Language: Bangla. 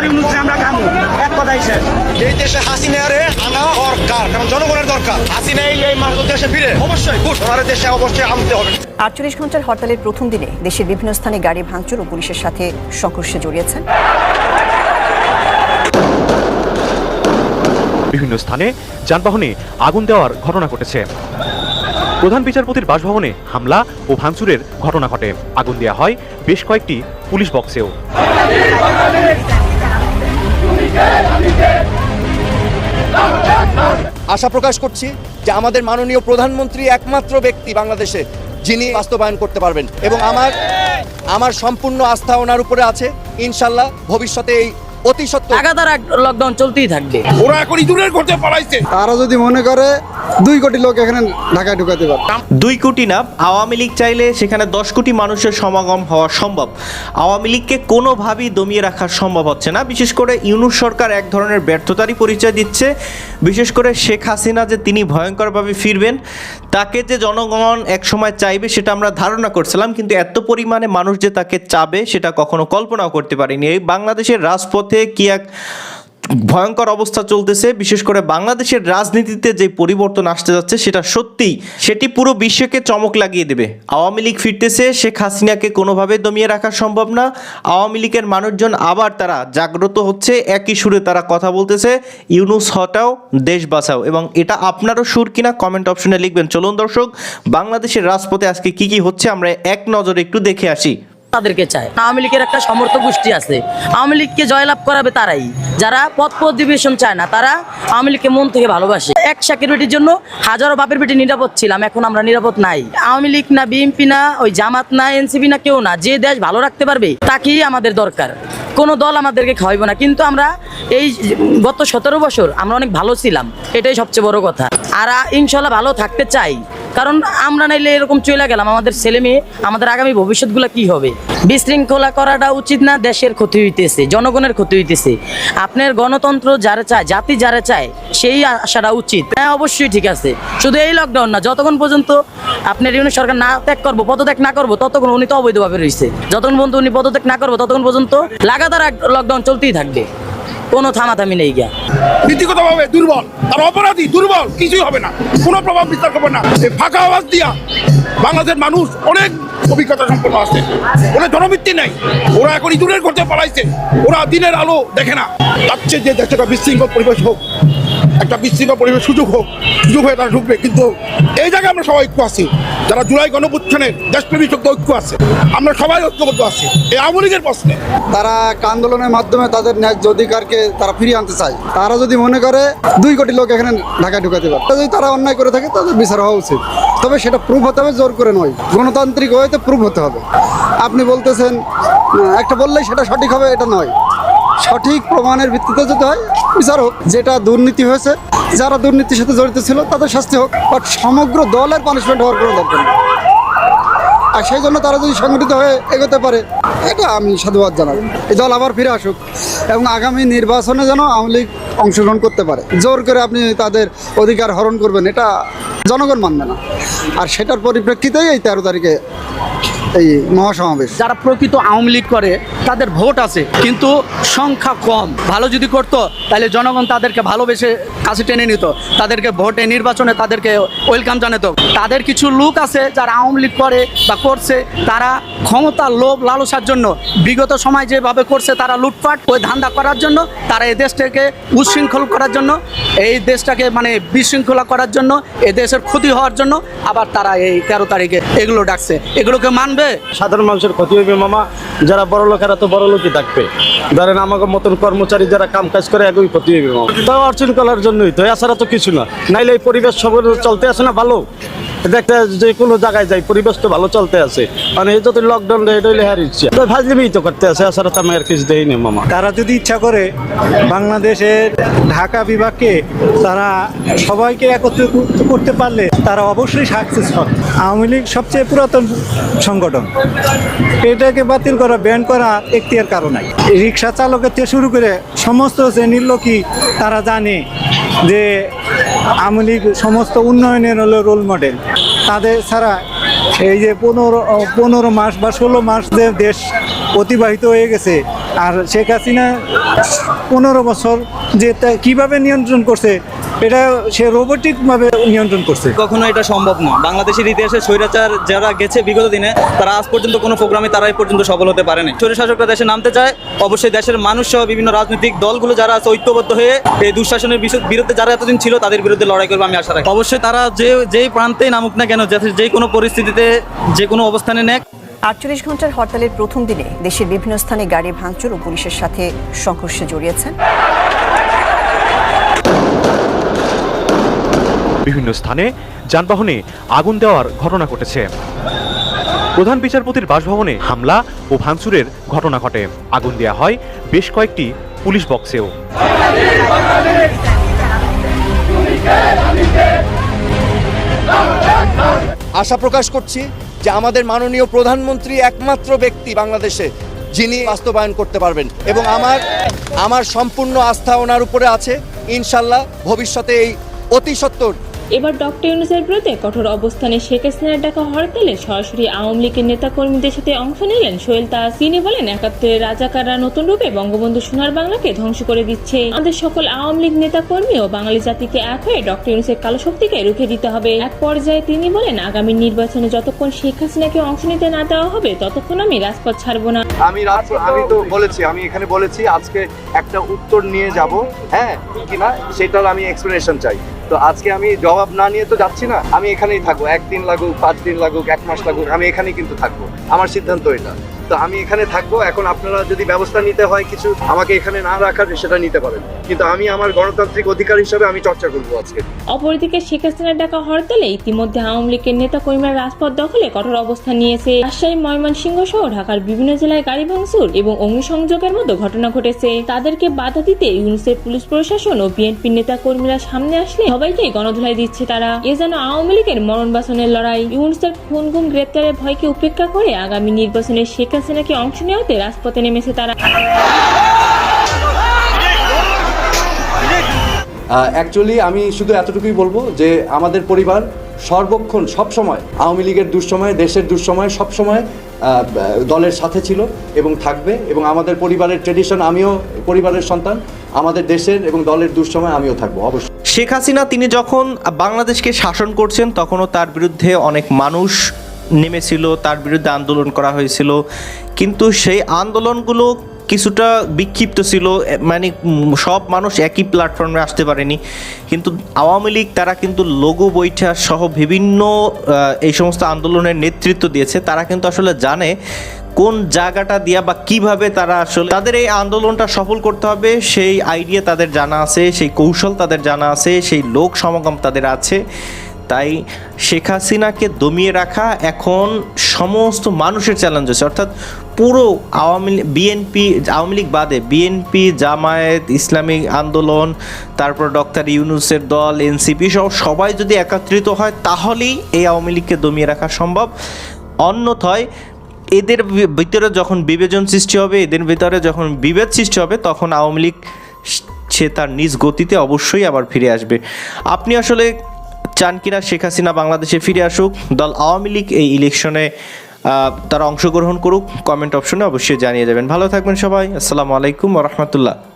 ডক্টর ইউনুসে আমরা খামু। এক কথাই শেষ। এই দেশে হাসিনারে আনা দরকার কারণ জনগণের দরকার। হাসিনা এই এই দেশে ফিরে। অবশ্যই। গুড ওনার দেশে অবশ্যই আনতে হবে। আটচল্লিশ ঘণ্টার হরতালের প্রথম দিনে দেশের বিভিন্ন স্থানে গাড়ি ভাঙচুর ও পুলিশের সাথে সংঘর্ষে জড়িয়েছেন। বিভিন্ন স্থানে যানবাহনে আগুন দেওয়ার ঘটনা ঘটেছে। প্রধান বিচারপতির বাসভবনে হামলা ও ভাঙচুরের ঘটনা ঘটে। আগুন দেওয়া হয় বেশ কয়েকটি পুলিশ বক্সেও। আশা প্রকাশ করছি যে আমাদের মাননীয় প্রধানমন্ত্রী একমাত্র ব্যক্তি বাংলাদেশে যিনি বাস্তবায়ন করতে পারবেন। এবং আমার আমার সম্পূর্ণ আস্থা ওনার উপরে আছে। ইনশাল্লাহ ভবিষ্যতে এই অতি সত্য লাগাতার লকডাউন চলতেই থাকবে। ওরা এখন ইঁদুরের করতে পালাইছে। তারা যদি মনে করে দুই কোটি লোক এখানে ঢাকায় ঢুকাতে পারে দুই কোটি না আওয়ামী লীগ চাইলে সেখানে দশ কোটি মানুষের সমাগম হওয়া সম্ভব। আওয়ামী লীগকে কোনোভাবেই দমিয়ে রাখা সম্ভব হচ্ছে না। বিশেষ করে ইউনুস সরকার এক ধরনের ব্যর্থতারই পরিচয় দিচ্ছে। বিশেষ করে শেখ হাসিনা যে তিনি ভয়ঙ্করভাবে ফিরবেন তাকে যে জনগণ একসময় চাইবে সেটা আমরা ধারণা করছিলাম কিন্তু এত পরিমাণে মানুষ যে তাকে চাবে সেটা কখনো কল্পনাও করতে পারিনি। এই বাংলাদেশের রাজপথে কি এক ভয়ঙ্কর অবস্থা চলতেছে, বিশেষ করে বাংলাদেশের রাজনীতিতে যে পরিবর্তন আসতে যাচ্ছে সেটা সত্যিই সেটি পুরো বিশ্বকে চমক লাগিয়ে দেবে। আওয়ামী লীগ ফিরতেছে, শেখ হাসিনাকে কোনোভাবে দমিয়ে রাখা সম্ভব না। আওয়ামী লীগের মানুষজন আবার তারা জাগ্রত হচ্ছে, একই সুরে তারা কথা বলতেছে, ইউনুস, হটাও, দেশ বাঁচাও। এবং এটা আপনারও সুর কিনা কমেন্ট অপশনে লিখবেন। চলুন দর্শক, বাংলাদেশের রাজপথে আজকে কি কি হচ্ছে আমরা এক নজরে একটু দেখে আসি। তাদেরকে চায়। আওয়ামী লীগের একটা সমর্থক গোষ্ঠী আছে। আওয়ামী লীগকে জয়লাভ করাবে তারাই। যারা পথ অধিবেশন চায় না, তারা আওয়ামী লীগকে মন থেকে ভালোবাসে। এক শাকের বেটির জন্য হাজারো বাপের বেটি নিরাপদ ছিলাম, এখন আমরা নিরাপদ নাই। আওয়ামী লীগ না বিএনপি না ওই জামাত না এনসিপি না কেউ না, যে দেশ ভালো রাখতে পারবে, তাকেই আমাদের দরকার। কোনো দল আমাদেরকে খাওয়াইব না। কিন্তু আমরা এই গত সতেরো বছর আমরা অনেক ভালো ছিলাম, এটাই সবচেয়ে বড় কথা। আর ইনশাল্লাহ ভালো থাকতে চাই। কারণ আমরা নাইলে এরকম চলে গেলাম, আমাদের ছেলে মেয়ে, আমাদের আগামী ভবিষ্যৎগুলো কি হবে? বিশৃঙ্খলা করাটা উচিত না, দেশের ক্ষতি হইতেছে, জনগণের ক্ষতি হইতেছে। আপনার গণতন্ত্র যারা চায়, জাতি যারা চায়, সেই আশাটা উচিত। হ্যাঁ অবশ্যই ঠিক আছে। শুধু এই লকডাউন না, যতক্ষণ পর্যন্ত আপনার ইউনি সরকার না ত্যাগ করব, পদত্যাগ না করব, ততক্ষণ উনি তো অবৈধভাবে রয়েছে। যতক্ষণ পর্যন্ত উনি পদত্যাগ না করব, ততক্ষণ পর্যন্ত লাগাতার লকডাউন চলতেই থাকবে। কোনো থামাথামি নেই গিয়া। নীতিগতভাবে দুর্বল আর অপরাধী দুর্বল কিছুই হবে না। কোনো প্রভাব বিস্তার করবে না। এই ফাঁকা আওয়াজ দিয়া বাংলাদেশের মানুষ অনেক অভিজ্ঞতা সম্পন্ন আছে। ওরা জনভিত্তি নেই। ওরা এখন ইঁদুরের করতে পালাইছে। ওরা দিনের আলো দেখে না। চাচ্ছে যে দেশে একটা বিশৃঙ্খল পরিবেশ হোক একটা বিশৃঙ্খল পরিবেশ সুযোগ হোক সুযোগ হয়ে তারা ঢুকবে। কিন্তু এই জায়গায় আমরা সবাই ঐক্য আছি। যারা জুলাই গণপুত্থানের দেশপ্রেমী শক্তি ঐক্য আছে আমরা সবাই ঐক্যবদ্ধ আছি। এই আওয়ামী লীগের প্রশ্নে। তারা আন্দোলনের মাধ্যমে তাদের ন্যায্য অধিকারকে তারা ফিরিয়ে আনতে চায়। তারা যদি মনে করে দুই কোটি লোক এখানে ঢাকায় ঢুকাতে পারে যদি তারা অন্যায় করে থাকে, তাদের বিচার হওয়া উচিত। তবে সেটা প্রুভ হতে হবে, জোর করে নয়। গণতান্ত্রিক ওয়েতে প্রুভ হতে হবে। আপনি বলতেছেন একটা বললেই সেটা সঠিক হবে, এটা নয়। সঠিক প্রমাণের ভিত্তিতে যদি হয়, বিচার হোক। যেটা দুর্নীতি হয়েছে, যারা দুর্নীতির সাথে জড়িত ছিল, তাদের শাস্তি হোক। বাট সমগ্র দলের পানিশমেন্ট হওয়ার কোনো দরকার নেই। আর সেই জন্য তারা যদি সংগঠিত হয়ে এগোতে পারে এটা আমি সাধুবাদ জানাব। এই দল আবার ফিরে আসুক এবং আগামী নির্বাচনে যেন আওয়ামী লীগ অংশগ্রহণ করতে পারে। জোর করে আপনি তাদের অধিকার হরণ করবেন, এটা জনগণ মানবে না। আর সেটার পরিপ্রেক্ষিতেই এই তেরো তারিখে এই মহাসমাবেশ। যারা প্রকৃত আওয়ামী লীগ করে, তাদের ভোট আছে, কিন্তু সংখ্যা কম। ভালো যদি করতো, তাহলে জনগণ তাদেরকে ভালোবেসে কাছে টেনে নিত। তাদেরকে ভোটে, নির্বাচনে তাদেরকে ওয়েলকাম জানাতো। তাদের কিছু লোক আছে যারা আওয়ামী লীগ করে বা করছে, তারা ক্ষমতার লোভ লালসার জন্য বিগত সময় যেভাবে করছে তারা লুটপাট, ওই ধান্দা করার জন্য, তারা এই দেশটাকে উচ্ছৃঙ্খল করার জন্য, এই দেশটাকে মানে বিশৃঙ্খলা করার জন্য এ দেশের ক্ষতি হওয়ার জন্য আবার তারা এই তেরো তারিখে এগুলো ডাকছে। এগুলোকে মানবে? সাধারণ মানুষের ক্ষতি হইবে মামা। যারা বড় লোকেরা তো বড় লোকই থাকবে ধরেন আমাকে মতন কর্মচারী যারা কাম কাজ করে, একই ক্ষতি হইবে মামা। তো অর্চন করার জন্যই তো, এছাড়া তো কিছু না। নাইলে এই পরিবেশ সব চলতে আসে না ভালো? দেখতে যে কোনো জায়গায় যাই, পরিবেশ তো ভালো চলতে আছে। মানে যত লকডাউন এটা হইলে হার ইচ্ছা তো ফাজলিমি তো করতে আছে আসলে আমি আর কিছু দেয়নি মামা। তারা যদি ইচ্ছা করে বাংলাদেশের ঢাকা বিভাগকে তারা সবাইকে একত্রিত করতে পারলে তারা অবশ্যই সাকসেস হবে। আওয়ামী লীগ সবচেয়ে পুরাতন সংগঠন। এটাকে বাতিল করা ব্যান করা এখতিয়ার কারণ নাই। রিক্সা চালকের থেকে শুরু করে সমস্ত শ্রেণির লোকই তারা জানে যে আওয়ামী সমস্ত উন্নয়নের হলো রোল মডেল তাদের ছাড়া এই যে পনেরো পনেরো মাস বা ষোলো মাস দেশ অতিবাহিত হয়ে গেছে, আর শেখ হাসিনা পনেরো বছর যে কীভাবে নিয়ন্ত্রণ করছে, এটা সে রোবোটিকভাবে নিয়ন্ত্রণ করছে। কখনো এটা সম্ভব না। বাংলাদেশের ইতিহাসে স্বৈরাচার যারা গেছে বিগত দিনে, তারা আজ পর্যন্ত কোনো প্রোগ্রামে তারা পর্যন্ত সফল হতে পারেনি। স্বৈর শাসকরা দেশে নামতে চায় অবশ্যই দেশের মানুষ সহ বিভিন্ন রাজনৈতিক দলগুলো যারা আছে ঐক্যবদ্ধ হয়ে এই দুঃশাসনের বিরুদ্ধে যারা এতদিন ছিল তাদের বিরুদ্ধে লড়াই করবে আমি আশা রাখি। অবশ্যই তারা যে যেই প্রান্তেই নামুক না কেন যাতে যে কোনো পরিস্থিতিতে যে কোনো অবস্থানে নেক। আটচল্লিশ ঘণ্টার হরতালের প্রথম দিনে দেশের বিভিন্ন স্থানে গাড়ি ভাঙচুর ও পুলিশের সাথে সংঘর্ষে জড়িয়েছেন। বিভিন্ন স্থানে যানবাহনে আগুন দেওয়ার ঘটনা ঘটেছে। প্রধান বিচারপতির বাসভবনে হামলা ও ভাঙচুরের ঘটনা ঘটে। আগুন দেয়া হয় বেশ কয়েকটি পুলিশ বক্সেও। আশা প্রকাশ করছি যে আমাদের মাননীয় প্রধানমন্ত্রী একমাত্র ব্যক্তি বাংলাদেশে, যিনি বাস্তবায়ন করতে পারবেন এবং আমার আমার সম্পূর্ণ আস্থা ওনার উপরে আছে। ইনশাল্লাহ ভবিষ্যতে এই অতি সত্বর এবার ডক্টর ইউনুসের বিরুদ্ধে কঠোর অবস্থানে শেখ হাসিনার ডাকা হরতালে সরাসরি আওয়ামী লীগের নেতাকর্মীদের সাথে অংশ নিলেন সোহেল তাজ তিনি বলেন, একাত্তরের রাজাকাররা নতুন রূপে বঙ্গবন্ধু সোনার বাংলাকে ধ্বংস করে দিচ্ছে। আমাদের সকল আওয়ামী লীগ নেতাকর্মী ও বাঙালি জাতিকে এক হয়ে ডক্টর ইউনুসের কালো শক্তিকে রুখে দিতে হবে। এক পর্যায়ে তিনি বলেন, আগামী নির্বাচনে যতক্ষণ শেখ হাসিনাকে অংশ নিতে না দেওয়া হবে, ততক্ষণ আমি রাজপথ ছাড়বো না। আমি আমি তো বলেছি, আমি এখানে বলেছি, আজকে একটা উত্তর নিয়ে যাব। হ্যাঁ কিনা সেটার আমি এক্সপ্লেনেশন চাই। তো আজকে আমি জবাব না নিয়ে তো যাচ্ছি না, আমি এখানেই থাকব। একদিন লাগুক পাঁচ দিন লাগুক, এক মাস লাগুক, আমি এখানেই কিন্তু থাকব। আমার সিদ্ধান্ত এটা। তো আমি এখানে থাকব। এখন আপনারা যদি ব্যবস্থা নিতে হয় কিছু আমাকে এখানে না রাখার, সেটা নিতে পারেন। কিন্তু আমি আমার গণতান্ত্রিক অধিকার হিসাবে আমি চর্চা করব আজকে। অপরদিকে শেখ হাসিনার ডাকা হরতালে ইতিমধ্যে আওয়ামী লীগের নেতা কর্মীরা রাজপথ দখলে কঠোর অবস্থান নিয়েছে। রাজশাহী, ময়মনসিংহ সহ ঢাকার বিভিন্ন জেলায় গাড়ি ভাঙচুর এবং অগ্নিসংযোগের মতো ঘটনা ঘটেছে। তাদেরকে বাধা দিতে ইউনুসের পুলিশ প্রশাসন ও বিএনপির নেতা কর্মীরা সামনে আসলে সবাইকে গণধুলাই দিচ্ছে তারা। এ যেন আওয়ামী লীগের মরণ বাসনের লড়াই। ইউনুসের খুন, গুম, গ্রেপ্তারের ভয়কে উপেক্ষা করে আগামী নির্বাচনে শেখ হাসিনাকে অংশ নেওয়াতে রাজপথে নেমেছে তারা। অ্যাকচুয়ালি আমি শুধু এতটুকুই বলব যে আমাদের পরিবার সর্বক্ষণ সবসময় আওয়ামী লীগের দুঃসময় দেশের দুঃসময় সবসময় দলের সাথে ছিল এবং থাকবে এবং আমাদের পরিবারের ট্রেডিশন আমিও পরিবারের সন্তান আমাদের দেশের এবং দলের দুঃসময় আমিও থাকব অবশ্যই। শেখ হাসিনা তিনি যখন বাংলাদেশকে শাসন করছেন তখনও তার বিরুদ্ধে অনেক মানুষ নেমেছিল, তার বিরুদ্ধে আন্দোলন করা হয়েছিল। কিন্তু সেই আন্দোলনগুলো কিছুটা বিক্ষিপ্ত ছিল মানে সব মানুষ একই প্ল্যাটফর্মে আসতে পারেনি। কিন্তু আওয়ামী লীগ, তারা কিন্তু লঘু বৈঠা সহ বিভিন্ন এই সমস্ত আন্দোলনের নেতৃত্ব দিয়েছে। তারা কিন্তু আসলে জানে কোন জায়গাটা দিয়া বা কীভাবে তারা আসলে তাদের এই আন্দোলনটা সফল করতে হবে, সেই আইডিয়া তাদের জানা আছে, সেই কৌশল তাদের জানা আছে, সেই লোক সমাগম তাদের আছে। তাই শেখ হাসিনাকে দমিয়ে রাখা এখন সমস্ত মানুষের চ্যালেঞ্জ হচ্ছে অর্থাৎ পুরো আওয়ামী বিএনপি আওয়ামী লীগ বাদে বিএনপি জামায়াত, ইসলামিক আন্দোলন, তারপর ডক্টর ইউনুসের দল এনসিপি সহ সবাই যদি একত্রিত হয়, তাহলেই এই আওয়ামী লীগকে দমিয়ে রাখা সম্ভব। অন্যথায় এদের ভিতরে যখন বিভাজন সৃষ্টি হবে, এদের ভিতরে যখন বিভেদ সৃষ্টি হবে, তখন আওয়ামী লীগ সে তার নিজ গতিতে অবশ্যই আবার ফিরে আসবে। আপনি আসলে চান কিনা শেখ হাসিনা বাংলাদেশে ফিরে আসুক, দল আওয়ামী লীগ এই ইলেকশনে তারা অংশগ্রহণ করুক কমেন্ট অপশনে অবশ্যই জানিয়ে যাবেন। ভালো থাকবেন সবাই, আসসালামু আলাইকুম রহমতুল্লাহ।